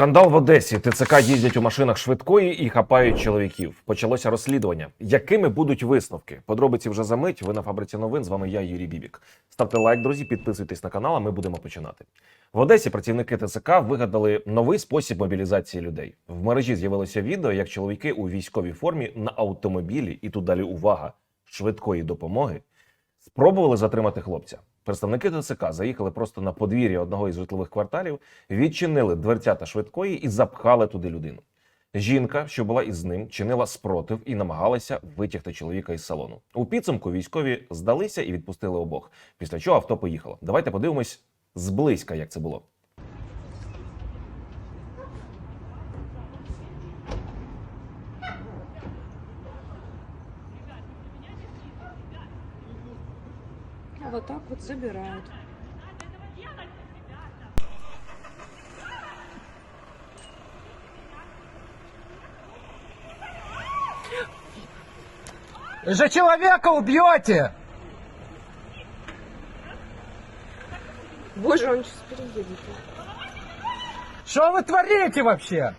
Скандал в Одесі. ТЦК їздять у машинах швидкої і хапають чоловіків. Почалося розслідування. Якими будуть висновки? Подробиці вже за мить. Ви на фабриці новин. З вами я, Юрій Бібік. Ставте лайк, друзі, підписуйтесь на канал. а Ми будемо починати. В Одесі працівники ТЦК вигадали новий спосіб мобілізації людей. В мережі з'явилося відео, як чоловіки у військовій формі на автомобілі, і тут далі увага швидкої допомоги спробували затримати хлопця. Представники ТЦК заїхали просто на подвір'я одного із житлових кварталів, відчинили дверцята швидкої і запхали туди людину. Жінка, що була із ним, чинила спротив і намагалася витягти чоловіка із салону. У підсумку військові здалися і відпустили обох. Після чого авто поїхало. Давайте подивимось зблизька, як це було. Вот так вот забирают. Вы же человека убьете! Боже, он сейчас переедет. Что вы творите вообще?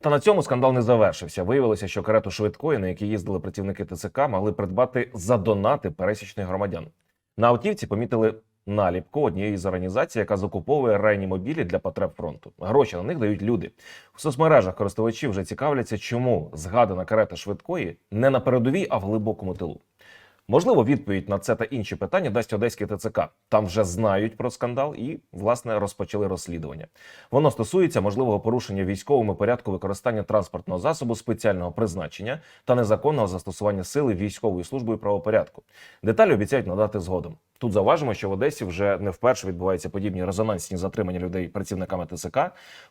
Та на цьому скандал не завершився. Виявилося, що карету швидкої, на якій їздили працівники ТЦК, могли придбати за донати пересічних громадян. На автівці помітили наліпку однієї з організацій, яка закуповує райні мобілі для потреб фронту. Гроші на них дають люди. В соцмережах користувачі вже цікавляться, чому згадана карета швидкої не на передовій, а в глибокому тилу. Можливо, відповідь на це та інші питання дасть одеський ТЦК. Там вже знають про скандал і, власне, розпочали розслідування. Воно стосується можливого порушення військовому порядку використання транспортного засобу спеціального призначення та незаконного застосування сили військовою службою правопорядку. Деталі обіцяють надати згодом. Тут заважимо, що в Одесі вже не вперше відбуваються подібні резонансні затримання людей працівниками ТЦК.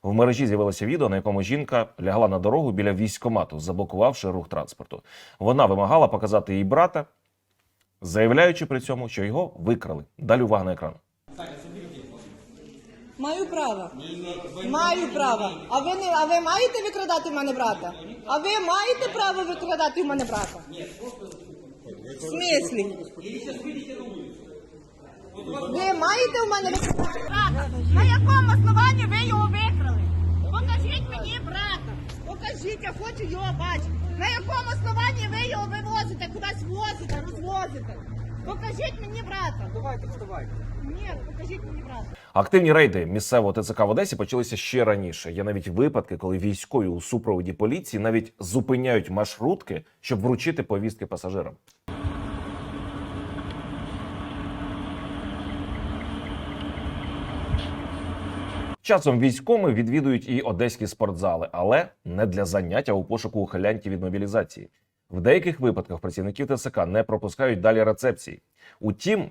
В мережі з'явилося відео, на якому жінка лягла на дорогу біля військкомату, заблокувавши рух транспорту. Вона вимагала показати їй брата, заявляючи при цьому, що його викрали. Далі увага на екран. Маю право. Маю право. А ви не а ви маєте викрадати в мене брата? А ви маєте право викрадати в мене брата? В смислі? Ви маєте в мене викрадати брата? На якому основанні ви його викрали? Покажіть мені брата. Покажіть, я хочу його бачити. На якому основанні ви його вивозите, кудись возите, розвозите? Покажіть мені брата. Давайте, вставайте. Ні, покажіть мені брата. Активні рейди місцевого ТЦК в Одесі почалися ще раніше. Є навіть випадки, коли військові у супроводі поліції навіть зупиняють маршрутки, щоб вручити повістки пасажирам. Часом військоми відвідують і одеські спортзали, але не для заняття у пошуку ухилянтів від мобілізації. В деяких випадках працівників ТСК не пропускають далі рецепції. Утім,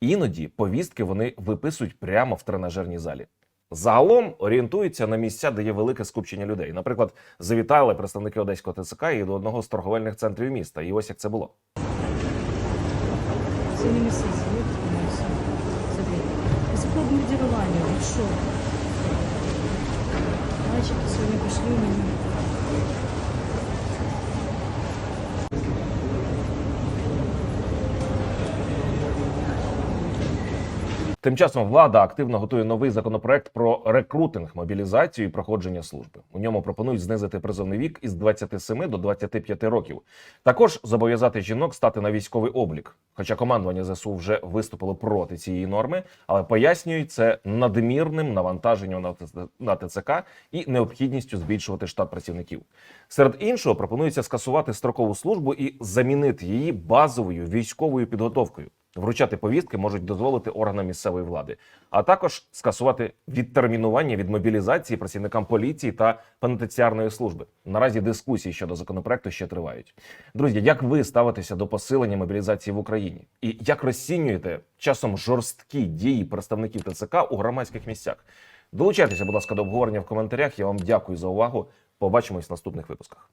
іноді повістки вони виписують прямо в тренажерній залі. Загалом орієнтуються на місця, де є велике скупчення людей. Наприклад, завітали представники одеського ТСК і до одного з торговельних центрів міста. І ось як це було. Сегодня месяц, вот, Смотри. Если бомбардирование, вот что? Мальчики сегодня пошли у меня. Тим часом влада активно готує новий законопроект про рекрутинг, мобілізацію і проходження служби. У ньому пропонують знизити призовний вік із 27 до 25 років. Також зобов'язати жінок стати на військовий облік. Хоча командування ЗСУ вже виступило проти цієї норми, але пояснюють це надмірним навантаженням на ТЦ- ТЦК і необхідністю збільшувати штат працівників. Серед іншого пропонується скасувати строкову службу і замінити її базовою військовою підготовкою. Вручати повістки можуть дозволити органам місцевої влади, а також скасувати відтермінування від мобілізації працівникам поліції та пенітенціарної служби. Наразі дискусії щодо законопроекту ще тривають. Друзі, як ви ставитеся до посилення мобілізації в Україні? І як розцінюєте часом жорсткі дії представників ТЦК у громадських місцях? Долучайтеся, будь ласка, до обговорення в коментарях. Я вам дякую за увагу. Побачимось в наступних випусках.